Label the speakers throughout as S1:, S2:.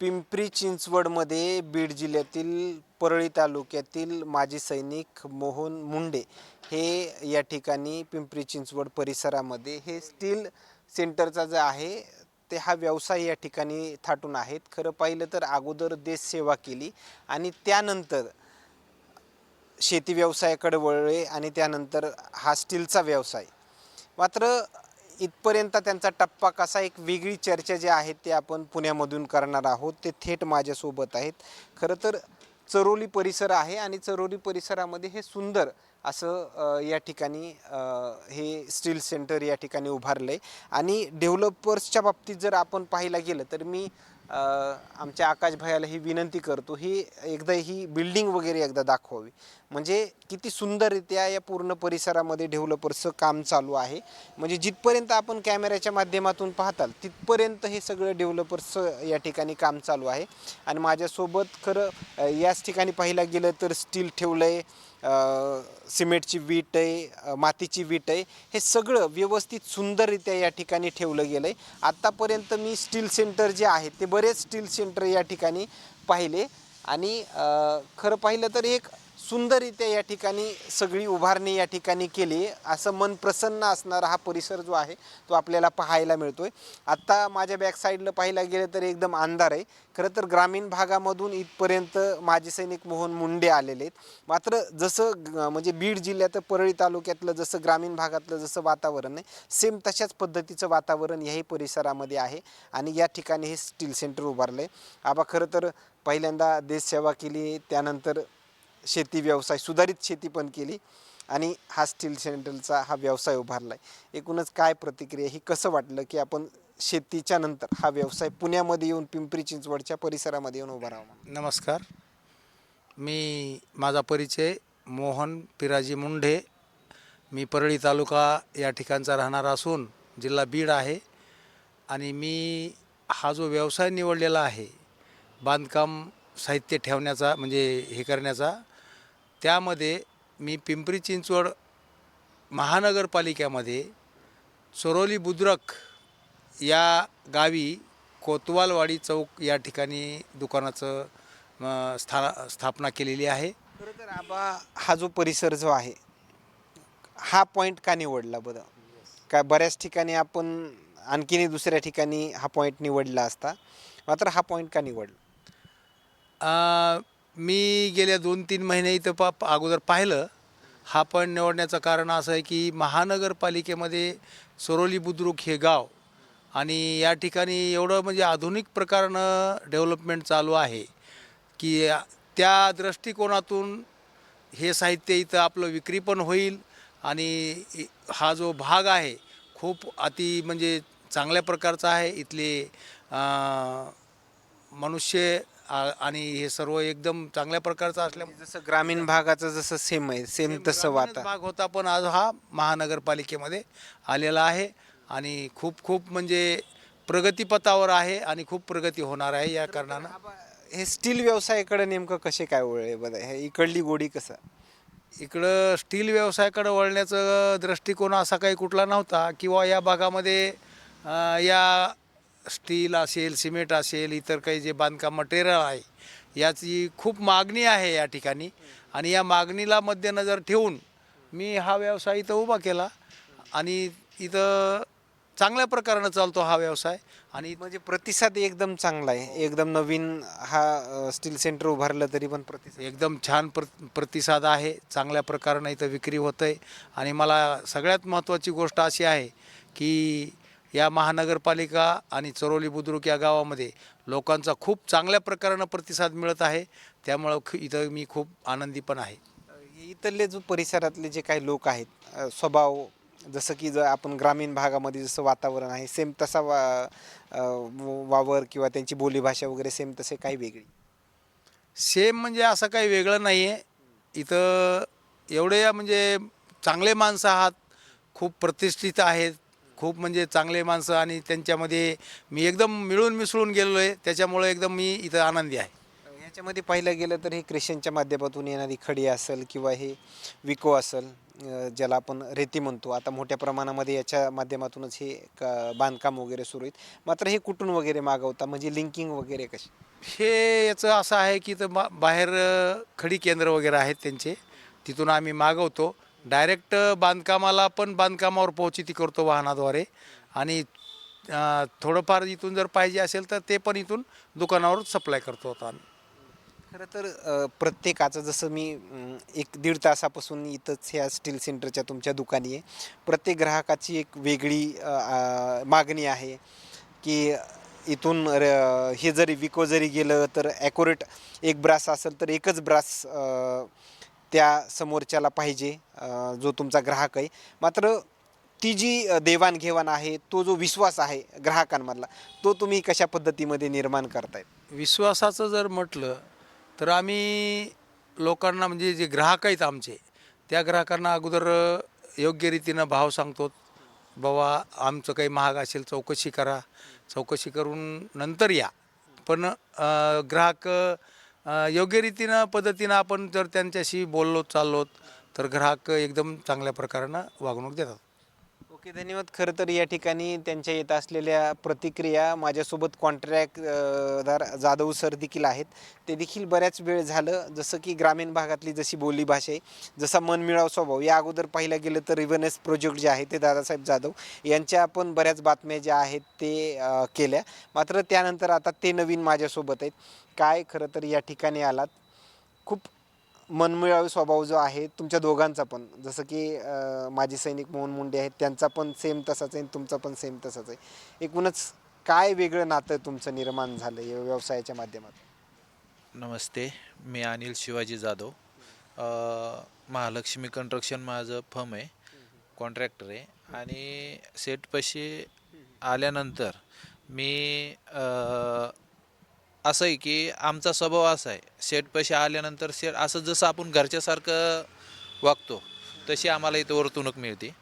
S1: पिंपरी चिंचवडमध्ये बीड जिल्ह्यातील परळी तालुक्यातील माजी सैनिक मोहन मुंडे हे या ठिकाणी पिंपरी चिंचवड परिसरामध्ये हे स्टील सेंटरचा जो आहे ते हा व्यवसाय या ठिकाणी थाटून आहेत. खरं पाहिलं तर अगोदर देश सेवा केली आणि त्यानंतर शेती व्यवसायाकडे वळले आणि त्यानंतर हा स्टीलचा व्यवसाय. मात्र इथपर्यंत त्यांचा टप्पा कसा एक वेगळी चर्चा जी आहे ते आपण पुण्यामधून करणार आहोत ते थेट माझ्यासोबत आहेत. खरं तर चरोली परिसर आहे आणि चरोली परिसरामध्ये हे सुंदर असं या ठिकाणी हे स्टील सेंटर या ठिकाणी उभारलं आहे आणि डेव्हलपर्सच्या बाबतीत जर आपण पाहायला गेलं तर मी आमच्या आकाश भैयाला ही विनंती करतो ही एकदा ही बिल्डिंग वगैरे एकदा दाखवावी. म्हणजे किती सुंदररित्या या पूर्ण परिसरामध्ये डेव्हलपर्सचं काम चालू आहे. म्हणजे जिथपर्यंत आपण कॅमेऱ्याच्या माध्यमातून पाहताल तिथपर्यंत हे सगळं डेव्हलपर्सचं या ठिकाणी काम चालू आहे. आणि माझ्यासोबत खरं याच ठिकाणी पाहायला गेलं तर स्टील ठेवलं आहे सिमेंटची वीट आहे मातीची वीट आहे हे सगळं व्यवस्थित सुंदररित्या या ठिकाणी ठेवलं गेलं आहे आत्तापर्यंत मी स्टील सेंटर जे आहे ते बरेच स्टील सेंटर या ठिकाणी पाहिले. आणि खरं पाहिलं तर एक सुंदररित्या या ठिकाणी सगळी उभारणी या ठिकाणी केली. असं मन प्रसन्न असणारा हा परिसर जो आहे तो आपल्याला पाहायला मिळतोय. आत्ता माझ्या बॅक साईडला पाहायला गेलं तर एकदम अंधार आहे. खरं तर ग्रामीण भागामधून इथपर्यंत माजी सैनिक मोहन मुंडे आलेले आहेत. मात्र जसं ग- म्हणजे बीड जिल्ह्यात परळी तालुक्यातलं जसं ग्रामीण भागातलं जसं वातावरण आहे सेम तशाच पद्धतीचं वातावरण याही परिसरामध्ये आहे आणि या ठिकाणी हे स्टील सेंटर उभारलं आहे आबा खरं तर पहिल्यांदा देशसेवा केली त्यानंतर शेती व्यवसाय सुधारित शेती पण केली आणि हा स्टील सेंटरचा हा व्यवसाय उभारला आहे एकूणच काय प्रतिक्रिया ही कसं वाटलं की आपण शेतीच्या नंतर हा व्यवसाय पुण्यामध्ये येऊन पिंपरी चिंचवडच्या परिसरामध्ये येऊन उभा राहावा?
S2: नमस्कार. मी माझा परिचय मोहन पिराजी मुंढे. मी परळी तालुका या ठिकाणचा राहणारा असून जिल्हा बीड आहे आणि मी हा जो व्यवसाय निवडलेला आहे बांधकाम साहित्य ठेवण्याचा म्हणजे हे करण्याचा त्यामध्ये मी पिंपरी चिंचवड महानगरपालिकेमध्ये चोरोली बुद्रक या गावी कोतवालवाडी चौक या ठिकाणी दुकानाचं स्था स्थापना केलेली आहे.
S1: खरं तर आबा हा जो परिसर जो आहे हा पॉईंट का निवडला बरं? काय बऱ्याच ठिकाणी आपण आणखीनही दुसऱ्या ठिकाणी हा पॉईंट निवडला असता मात्र हा पॉईंट का निवडला?
S2: मी गेल्या दोन तीन महिने इथं पा अगोदर पाहिलं. हा पण निवडण्याचं कारण असं आहे की महानगरपालिकेमध्ये सोरोली बुद्रुक हे गाव आणि या ठिकाणी एवढं म्हणजे आधुनिक प्रकारानं डेव्हलपमेंट चालू आहे की त्या दृष्टिकोनातून हे साहित्य इथं आपलं विक्री पण होईल आणि हा जो भाग आहे खूप अति म्हणजे चांगल्या प्रकारचा आहे. इथले मनुष्य आणि हे सर्व एकदम चांगल्या प्रकारचं असल्यामुळे
S1: जसं ग्रामीण भागाचं जसं सेम आहे सेम तसं वाता.
S2: भाग होता पण आज हा महानगरपालिकेमध्ये आलेला आहे आणि खूप खूप म्हणजे प्रगतीपथावर आहे आणि खूप प्रगती होणार आहे या कारणानं.
S1: हे स्टील व्यवसायाकडे नेमकं कसे काय वळले बघा हे इकडली गोडी कसं?
S2: इकडं स्टील व्यवसायाकडे वळण्याचं दृष्टिकोन असा काही कुठला नव्हता किंवा या भागामध्ये या स्टील असेल सिमेंट असेल इतर काही जे बांधकाम मटेरियल आहे याची खूप मागणी आहे या ठिकाणी. आणि या मागणीला मध्यनजर ठेवून मी हा व्यवसाय इथं उभा केला आणि इथं चांगल्या प्रकारानं चालतो हा व्यवसाय. आणि
S1: म्हणजे प्रतिसाद एकदम चांगला आहे. एकदम नवीन हा स्टील सेंटर उभारलं तरी पण प्रतिसाद.
S2: एकदम छान प्र प्रतिसाद आहे. चांगल्या प्रकारानं इथं विक्री होतं आहे आणि मला सगळ्यात महत्त्वाची गोष्ट अशी आहे की या महानगरपालिका आणि चरोली बुद्रुक या गावामध्ये लोकांचा खूप चांगल्या प्रकारानं प्रतिसाद मिळत आहे. त्यामुळं ख- इथं मी खूप आनंदी पण आहे.
S1: इथले जो परिसरातले जे काही लोक आहेत स्वभाव जसं की जर आपण ग्रामीण भागामध्ये जसं वातावरण आहे सेम तसा वा वावर किंवा त्यांची बोलीभाषा वगैरे सेम तसे काही वेगळी?
S2: सेम म्हणजे असं काही वेगळं नाही आहे इथं एवढे म्हणजे चांगले माणसं आहात खूप प्रतिष्ठित आहेत खूप म्हणजे चांगले माणसं आणि त्यांच्यामध्ये मी एकदम मिळून मिसळून गेलो आहे त्याच्यामुळे एकदम मी इथं आनंदी आहे.
S1: याच्यामध्ये पाहिलं गेलं तर हे क्रिश्चनच्या माध्यमातून येणारी खडी असेल किंवा हे विको असेल ज्याला आपण रेती म्हणतो. आता मोठ्या प्रमाणामध्ये याच्या माध्यमातूनच हे क- बांधकाम वगैरे सुरू आहेत. मात्र हे कुठून वगैरे मागवता? म्हणजे लिंकिंग वगैरे कशी?
S2: हे याचं असं आहे की तर बा बाहेर खडी केंद्र वगैरे आहेत त्यांचे. तिथून आम्ही मागवतो. डायरेक्ट बांधकामाला पण बांधकामावर पोहोचती करतो वाहनाद्वारे. आणि थोडंफार इथून जर पाहिजे असेल तर ते पण इथून दुकानावर सप्लाय करतो आता आम्ही.
S1: खरं तर प्रत्येकाचं जसं मी एक दीड तासापासून इथंच ह्या स्टील सेंटरच्या तुमच्या दुकानी आहे. प्रत्येक ग्राहकाची एक वेगळी मागणी आहे की इथून र- हे जरी विको जरी गेलं तर ॲक्युरेट एक ब्रास असेल तर एकच ब्रास त्या समोरच्याला पाहिजे जो तुमचा ग्राहक आहे. मात्र ती जी देवाणघेवाण आहे तो जो विश्वास आहे ग्राहकांमधला तो तुम्ही कशा पद्धतीमध्ये निर्माण करतायत
S2: विश्वासाचं जर म्हटलं तर आम्ही लोकांना म्हणजे जे ग्राहक आहेत आमचे त्या ग्राहकांना अगोदर योग्य रीतीनं भाव सांगतो. बाबा आमचं काही महाग असेल चौकशी करा. चौकशी करून नंतर या. पण ग्राहक योग्य रीतीनं पद्धतीनं आपण जर त्यांच्याशी बोललो चाललो तर ग्राहक एकदम चांगल्या प्रकारानं वागणूक देतात.
S1: ओके धन्यवाद. खरं तर या ठिकाणी त्यांच्या येत असलेल्या प्रतिक्रिया माझ्यासोबत कॉन्ट्रॅक्टदार जाधव सर देखील आहेत. ते देखील बऱ्याच वेळ झालं. जसं की ग्रामीण भागातली जशी बोलीभाषा आहे जसा मनमिळाव स्वभाव. या अगोदर पाहिलं गेलं तर रिव्हनेस प्रोजेक्ट जे आहे ते दादासाहेब जाधव यांच्या आपण बऱ्याच बातम्या ज्या आहेत ते केल्या. मात्र त्यानंतर आता ते नवीन माझ्यासोबत आहेत. काय खरं तर या ठिकाणी आलात. खूप मनमिळावी स्वभाव जो आहे तुमच्या दोघांचा पण. जसं की माजी सैनिक मोहन मुंडे आहेत त्यांचा पण सेम तसाच आहे आणि तुमचा पण सेम तसाच आहे. एकूणच काय वेगळं नातं तुमचं निर्माण झालं या व्यवसायाच्या माध्यमातून?
S3: नमस्ते. मी अनिल शिवाजी जाधव. महालक्ष्मी कन्स्ट्रक्शन माझं फर्म आहे कॉन्ट्रॅक्टर आहे. आणि सेटपाशी आल्यानंतर मी असं आहे की आमचा स्वभाव असा आहे. सेटपाशी आल्यानंतर सेट असं जसं आपण घरच्यासारखं वागतो तशी आम्हाला इथं वर्तणूक मिळते.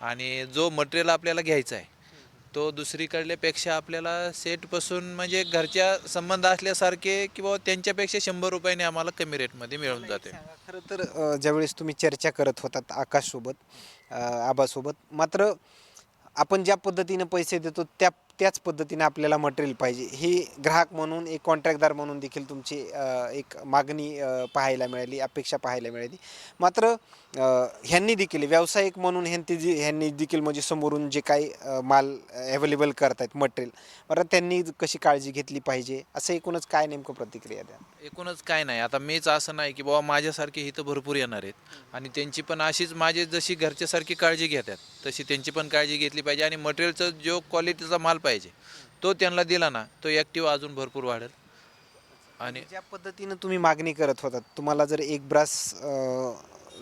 S3: आणि जो मटेरियल आपल्याला घ्यायचा आहे तो दुसरीकडल्यापेक्षा आपल्याला सेटपासून म्हणजे घरच्या संबंध असल्यासारखे किंवा त्यांच्यापेक्षा शंभर रुपयाने आम्हाला कमी रेटमध्ये मिळून जाते.
S1: खरं तर ज्यावेळेस तुम्ही चर्चा करत होतात आकाशसोबत आबासोबत मात्र आपण ज्या पद्धतीनं पैसे देतो त्या त्याच पद्धतीने आपल्याला मटेरियल पाहिजे. ही ग्राहक म्हणून एक कॉन्ट्रॅक्टदार म्हणून देखील तुमची एक मागणी पाहायला मिळाली अपेक्षा पाहायला मिळाली. मात्र ह्यांनी देखील व्यावसायिक म्हणून ह्यांनी जी ह्यांनी देखील म्हणजे समोरून जे काही माल अवेलेबल आहेत मटेरियल बरं त्यांनी कशी काळजी घेतली पाहिजे? असं एकूणच काय नेमकं प्रतिक्रिया द्या?
S3: एकूणच काय नाही. आता मीच असं नाही की बाबा माझ्यासारखे इथं भरपूर येणार आहेत. आणि त्यांची पण अशीच माझे जशी घरच्यासारखी काळजी घेतात तशी त्यांची पण काळजी घेतली पाहिजे आणि मटेरियलचा जो क्वालिटीचा माल पाहिजे तो त्यांना दिला ना तो ॲक्टिव्ह अजून भरपूर वाढेल. आणि
S1: ज्या पद्धतीनं तुम्ही मागणी करत होतात तुम्हाला जर एक ब्रास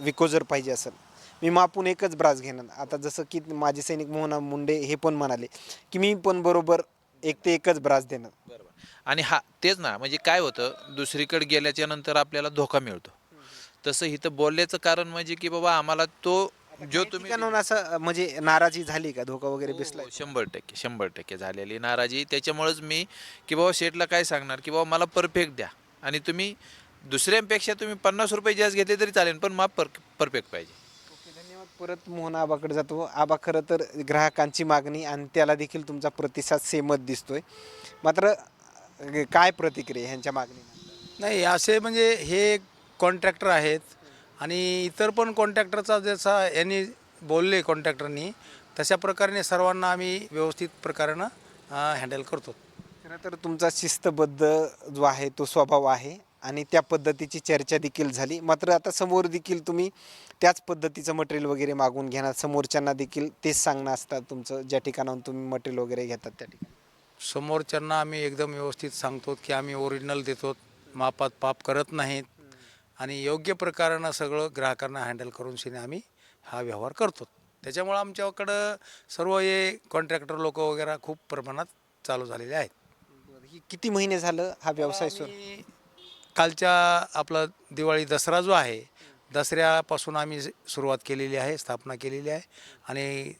S1: विको जर पाहिजे असेल मी मापून एकच ब्रास घेणार. आता जसं की माझे सैनिक मोहन मुंडे हे पण म्हणाले की मी पण बरोबर एक ते एकच ब्रास देणार.
S3: बरोबर. आणि हा तेच ना म्हणजे काय होतं दुसरीकडे गेल्याच्यानंतर आपल्याला धोका मिळतो. तसं इथं बोलल्याचं कारण म्हणजे की बाबा आम्हाला तो जो तुम्ही
S1: ठिकाणाहून असं म्हणजे नाराजी झाली का? धोका वगैरे बसला
S3: हो, शंभर टक्के शंभर टक्के झालेली नाराजी. त्याच्यामुळेच मी की बाबा शेटला काय सांगणार? की बाबा मला परफेक्ट द्या. आणि तुम्ही दुसऱ्यांपेक्षा तुम्ही पन्नास रुपये जास्त घेतले तरी चालेल पण माप पर परफेक्ट पाहिजे.
S1: ओके धन्यवाद. परत मोहन आबाकडे जातो. आबा खरं तर ग्राहकांची मागणी आणि त्याला देखील तुमचा प्रतिसाद सेमच दिसतोय. मात्र अं, काय प्रतिक्रिया ह्यांच्या मागणी
S2: नाही असे म्हणजे हे कॉन्ट्रॅक्टर आहेत. आणि इतर पण कॉन्ट्रॅक्टरचा जसा यांनी बोलले कॉन्ट्रॅक्टरनी तशा प्रकारे सर्वांना आम्ही व्यवस्थित प्रकारानं हँडल करतो.
S1: खरं तर तुमचा शिस्तबद्ध जो आहे तो स्वभाव आहे आणि त्या पद्धतीची चर्चा देखील झाली. मात्र आता समोर देखील तुम्ही त्याच पद्धतीचं मटेरियल वगैरे मागून घेणार. समोरच्यांना देखील तेच सांगणं असतात तुमचं ज्या ठिकाणाहून तुम्ही मटेरियल वगैरे घेतात त्या ठिकाणी.
S2: समोरच्यांना आम्ही एकदम व्यवस्थित सांगतो की आम्ही ओरिजिनल देतो मापात पाप करत नाहीत. आणि योग्य प्रकारानं सगळं ग्राहकांना हँडल करून शिने आम्ही हा व्यवहार करतो. त्याच्यामुळं आमच्याकडं सर्व हे कॉन्ट्रॅक्टर लोक वगैरे खूप प्रमाणात चालू झालेले आहेत.
S1: ही किती महिने झालं हा व्यवसाय सुरू?
S2: कालच्या आपला दिवाळी दसरा जो आहे दसऱ्यापासून आम्ही सुरुवात केलेली आहे स्थापना केलेली आहे आणि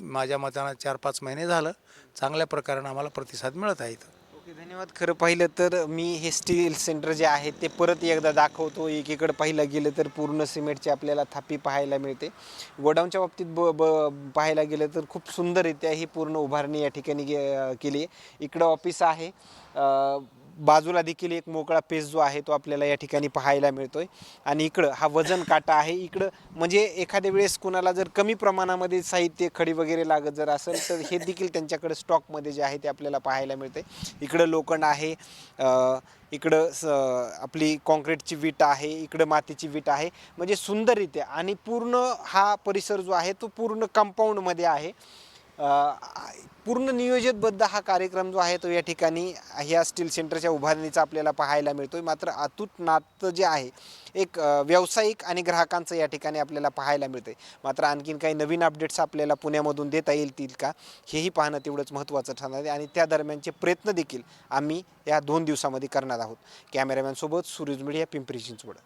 S2: माझ्या मतानं चार पाच महिने झालं. चांगल्या प्रकारानं आम्हाला प्रतिसाद मिळत आहे इथं.
S1: ओके धन्यवाद. खरं पाहिलं तर मी हे स्टील सेंटर जे आहे ते परत एकदा दाखवतो. एकीकडे पाहिलं गेलं तर पूर्ण सिमेंटची आपल्याला थापी पाहायला मिळते. गोडाऊनच्या बाबतीत ब ब पाहायला गेलं तर खूप सुंदररित्या ही पूर्ण उभारणी या ठिकाणी गे- केली आहे. इकडं ऑफिस आहे. बाजूला देखील एक मोकळा पेस जो आहे तो आपल्याला या ठिकाणी पाहायला मिळतोय. आणि इकडं हा वजन काटा आहे. इकडं म्हणजे एखाद्या वेळेस कुणाला जर कमी प्रमाणामध्ये साहित्य खडी वगैरे लागत जर असेल तर हे देखील त्यांच्याकडे स्टॉकमध्ये जे आहे ते आपल्याला पाहायला मिळते इकडं लोखंड आहे. इकडं स आपली कॉन्क्रीटची वीट आहे. इकडं मातीची वीट आहे. म्हणजे सुंदररित्या आणि पूर्ण हा परिसर जो आहे तो पूर्ण कंपाऊंडमध्ये आहे. पूर्ण नियोजितबद्ध हा कार्यक्रम जो आहे तो या ठिकाणी ह्या स्टील सेंटरच्या उभारणीचा आपल्याला पाहायला मिळतो मात्र अतूट नातं जे आहे एक व्यावसायिक आणि ग्राहकांचं या ठिकाणी आपल्याला पाहायला मिळतंय. मात्र आणखीन काही नवीन अपडेट्स आपल्याला पुण्यामधून देता येतील का हेही पाहणं तेवढंच महत्त्वाचं ठरणार आहे. आणि त्या दरम्यानचे प्रयत्न देखील आम्ही या दोन दिवसामध्ये करणार आहोत. कॅमेरामॅनसोबत सुरज मीडिया पिंपरी चिंचवड.